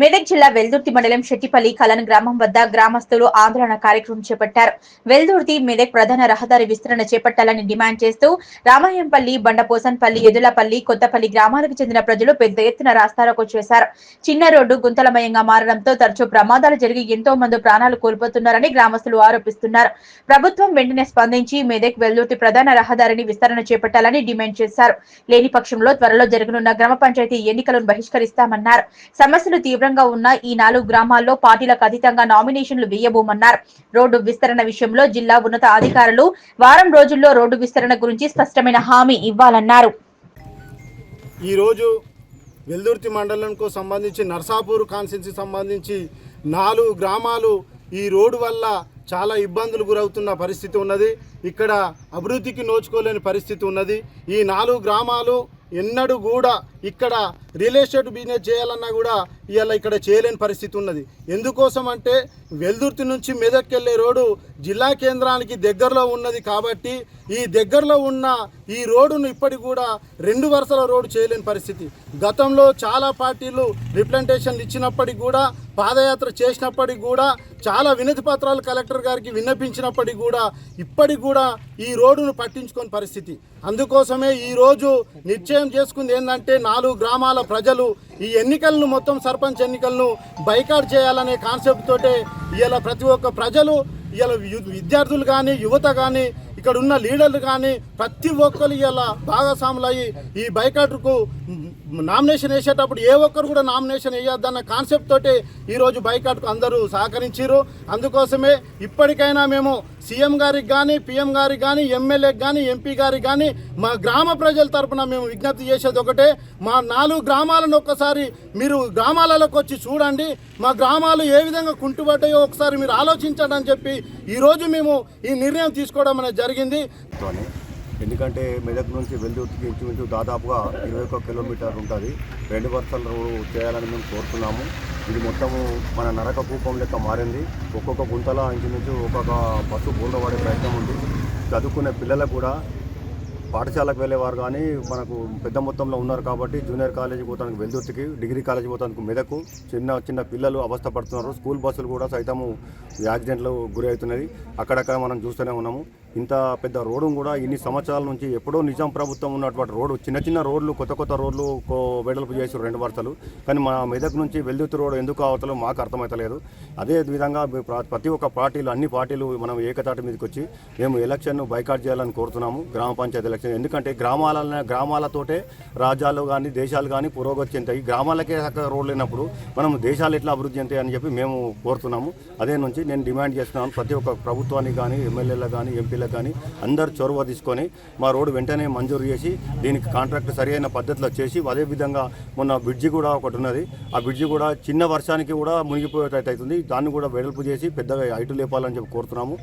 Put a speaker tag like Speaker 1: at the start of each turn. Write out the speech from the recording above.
Speaker 1: మెదక్ జిల్లా వెల్దుర్తి మండలం శెట్టిపల్లి కలన్ గ్రామం వద్ద గ్రామస్తులు ఆందోళన కార్యక్రమం చేపట్టారు. వెల్దుర్తి మెదక్ ప్రధాన రహదారి విస్తరణ చేపట్టాలని డిమాండ్ చేస్తూ రామాయంపల్లి బండపోసన్పల్లి ఎదులపల్లి కొత్తపల్లి గ్రామాలకు చెందిన ప్రజలు పెద్ద ఎత్తున రాస్తారోకో చేశారు. చిన్న రోడ్డు గుంతలమయంగా మారడంతో తరచూ ప్రమాదాలు జరిగి ఎంతో మంది ప్రాణాలు కోల్పోతున్నారని గ్రామస్తులు ఆరోపిస్తున్నారు. ప్రభుత్వం వెంటనే స్పందించి మెదక్ వెల్దుర్తి ప్రధాన రహదారిని విస్తరణ చేపట్టాలని డిమాండ్ చేశారు. లేని పక్షంలో త్వరలో జరగనున్న గ్రామ పంచాయతీ ఎన్నికలను బహిష్కరిస్తామన్నారు. సమస్యలు తీవ్రంగా ఉన్న ఈ నాలుగు గ్రామాల్లో పార్టీలకు అతీతంగా నామినేషన్లు వేయబోమన్నారు. రోడ్డు విస్తరణ విషయంలో జిల్లా ఉన్నత అధికారులు వారం రోజుల్లో రోడ్డు విస్తరణ గురించి స్పష్టమైన హామీ ఇవ్వాలన్నారు.
Speaker 2: ఈరోజు వెల్దుర్తి మండలంకు సంబంధించి నర్సాపూర్ కాన్స్టిట్యున్సీ సంబంధించి నాలుగు గ్రామాలు ఈ రోడ్డు వల్ల చాలా ఇబ్బందులు గురవుతున్న పరిస్థితి ఉన్నది. ఇక్కడ అభివృద్ధికి నోచుకోలేని పరిస్థితి ఉన్నది. ఈ నాలుగు గ్రామాలు ఎన్నడూ కూడా ఇక్కడ రియల్ ఎస్టేట్ బిజినెస్ చేయాలన్నా కూడా ఇవాళ ఇక్కడ చేయలేని పరిస్థితి ఉన్నది. ఎందుకోసం అంటే వెల్దుర్తి నుంచి మెదక్కెళ్ళే రోడ్డు జిల్లా కేంద్రానికి దగ్గరలో ఉన్నది కాబట్టి ఈ దగ్గరలో ఉన్న ఈ రోడ్డును ఇప్పటికి కూడా రెండు వరుసల రోడ్డు చేయలేని పరిస్థితి. గతంలో చాలా పార్టీలు రిప్రజెంటేషన్లు ఇచ్చినప్పటికి కూడా పాదయాత్ర చేసినప్పటికి కూడా చాలా వినతి పత్రాలు కలెక్టర్ గారికి విన్నపించినప్పటికి కూడా ఇప్పటికి కూడా ఈ రోడ్డును పట్టించుకొని పరిస్థితి. అందుకోసమే ఈరోజు నిశ్చయం చేసుకుంది ఏంటంటే నాలుగు గ్రామాల ప్రజలు ఈ ఎన్నికలను మొత్తం సర్పంచ్ ఎన్నికలను బైకాట్ చేయాలనే కాన్సెప్ట్ తోటే ఇవాళ ప్రతి ఒక్క ప్రజలు ఇవాళ విద్యార్థులు కానీ యువత కానీ ఇక్కడ ఉన్న లీడర్లు కానీ ప్రతి ఒక్కరు ఇలా భాగస్వాములు అయ్యి ఈ బైకాట్కు నామినేషన్ వేసేటప్పుడు ఏ ఒక్కరు కూడా నామినేషన్ వేయొద్దన్న కాన్సెప్ట్ తోటి ఈరోజు బైకాట్కు అందరూ సహకరించారు అందుకోసమే ఇప్పటికైనా మేము సీఎం గారికి కానీ పిఎం గారికి కానీ ఎమ్మెల్యేకి కానీ ఎంపీ గారికి కానీ మా గ్రామ ప్రజల తరఫున మేము విజ్ఞప్తి చేసేది ఒకటే. మా నాలుగు గ్రామాలను ఒక్కసారి మీరు గ్రామాలలోకి వచ్చి చూడండి. మా గ్రామాలు ఏ విధంగా కుంటుపడ్డాయో ఒకసారి మీరు ఆలోచించండి అని చెప్పి ఈరోజు మేము ఈ నిర్ణయం తీసుకోవడం అనేది జరిగింది.
Speaker 3: ఎందుకంటే మెదక్ నుంచి వెల్దుర్తికి ఇంచుమించు దాదాపుగా ఇరవై ఒక్క కిలోమీటర్ ఉంటుంది. రెండు వరుసల రోడ్డు చేయాలని మేము కోరుతున్నాము. ఇది మొత్తము మన నరక కూపం లెక్క మారింది. ఒక్కొక్క గుంతల ఇంచుమించు ఒక్కొక్క బస్సు బోల్డ ప్రయత్నం ఉంది. చదువుకునే పిల్లలకు కూడా పాఠశాలకు వెళ్ళేవారు కానీ మనకు పెద్ద మొత్తంలో ఉన్నారు కాబట్టి జూనియర్ కాలేజీ పోతానికి వెల్దుర్తికి డిగ్రీ కాలేజీ పోతానికి మెదకు చిన్న చిన్న పిల్లలు అవస్థ పడుతున్నారు. స్కూల్ బస్సులు కూడా సైతము యాక్సిడెంట్లు గురి అవుతున్నది అక్కడక్కడ మనం చూస్తూనే ఉన్నాము. ఇంత పెద్ద రోడ్డు కూడా ఇన్ని సంవత్సరాల నుంచి ఎప్పుడో నిజాం ప్రభుత్వం ఉన్నటువంటి రోడ్డు చిన్న చిన్న రోడ్లు కొత్త కొత్త రోడ్లు వెడల్పు చేసారు రెండు వరుసలు. కానీ మా మెదక్ నుంచి వెల్దుర్తి రోడ్డు ఎందుకు అవతలో మాకు అర్థమవుతలేదు అదే విధంగా ప్ర- ప్రతి ఒక్క పార్టీలు అన్ని పార్టీలు మనం ఏకతాటి మీదకి వచ్చి మేము ఎలక్షన్ను బైకాట్ చేయాలని కోరుతున్నాము గ్రామ పంచాయతీ ఎలక్షన్. ఎందుకంటే గ్రామాల గ్రామాలతోటే రాజ్యాలు కానీ దేశాలు కానీ పురోగతి చెందాయి గ్రామాలకే చక్కగా రోడ్లు లేనప్పుడు మనం దేశాలు ఎట్లా అభివృద్ధి చెందాయి అని చెప్పి మేము కోరుతున్నాము. అదే నుంచి నేను డిమాండ్ చేస్తున్నాను ప్రతి ఒక్క ప్రభుత్వానికి కానీ ఎమ్మెల్యేలకు కానీ ఎంపీలకు కానీ అందరు చొరవ తీసుకొని మా రోడ్డు వెంటనే మంజూరు చేసి దీనికి కాంట్రాక్ట్ సరి అయిన పద్ధతిలో చేసి అదేవిధంగా మొన్న బ్రిడ్జి కూడా ఒకటి ఉన్నది. ఆ బ్రిడ్జి కూడా చిన్న వర్షానికి కూడా మునిగిపోయేటట్టు అవుతుంది. దాన్ని కూడా వెడల్పు చేసి పెద్దగా హైటు లేపాలని చెప్పి కోరుతున్నాము.